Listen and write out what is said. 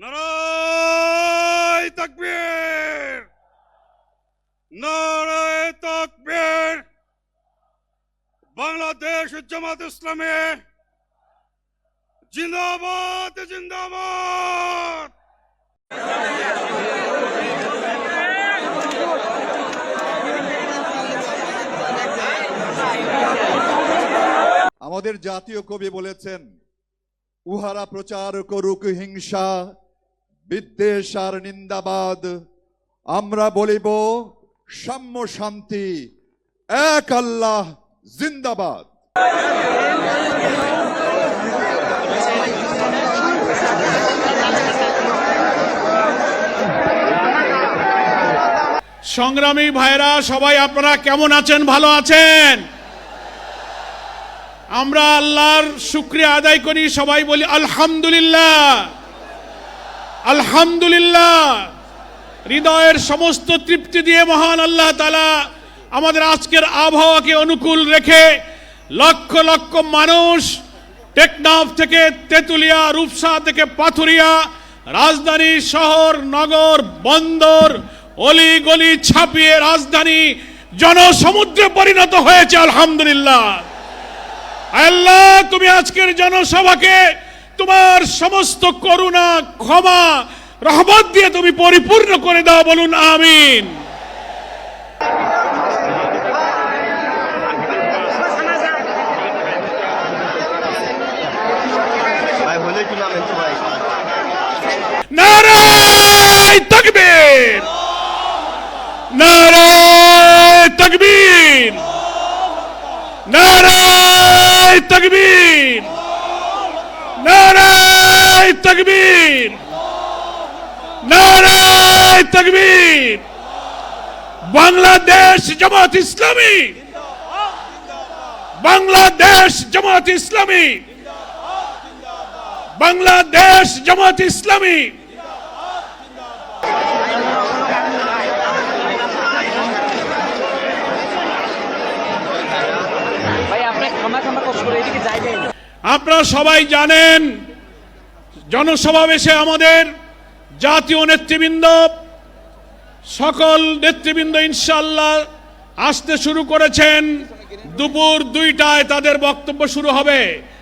নারায় তাকবীর নারায় তাকবীর। বাংলাদেশ জামাত ইসলামী জিন্দাবাদ জিন্দাবাদ। আমাদের জাতীয় কবি বলেছেন, উহারা প্রচার করুক হিংসা বিদ্বেষ আর নিন্দাবাদ। আমরা বলিব, সাম্য শান্তি, এক আল্লাহ, জিন্দাবাদ। সংগ্রামী ভাইরা সবাই আপনারা কেমন আছেন? ভালো আছেন? আমরা আল্লাহর শুক্রিয়া আদায় করি, সবাই বলি, আলহামদুলিল্লাহ। আলহামদুলিল্লাহ। হৃদয়ের সমস্ত তৃপ্তি দিয়ে মহান আল্লাহ তালা আমাদের আজকের আবহাওয়াকে অনুকূল রেখে লক্ষ লক্ষ মানুষ টেকনাফ থেকে তেতুলিয়া, রূপসা থেকে পাথুরিয়া, রাজধানী শহর, নগর, বন্দর অলি গলি ছাপিয়ে রাজধানী জনসমুদ্রে পরিণত হয়েছে, আলহামদুলিল্লাহ। আল্লাহ, তুমি আজকের জনসভাকে তোমার সমস্ত করুণা ক্ষমা রহমত দিয়ে তুমি পরিপূর্ণ করে দাও বলুন আমিন। নারায় তকবীর। নারায় তকবীর। নারায় তকবীর। নারায় তকবীর। নারায় তকবীর। বাংলাদেশ জামাত ইসলামী। বাংলাদেশ জামাত ইসলামী। বাংলাদেশ জামাত ইসলামী। আপনারা সবাই জানেন জনসমাবেশে আমাদের জাতীয় নেতৃবৃন্দ, সকল নেতৃবৃন্দ ইনশাল্লাহ আসতে শুরু করেছেন। দুপুর দুইটায় তাদের বক্তব্য শুরু হবে।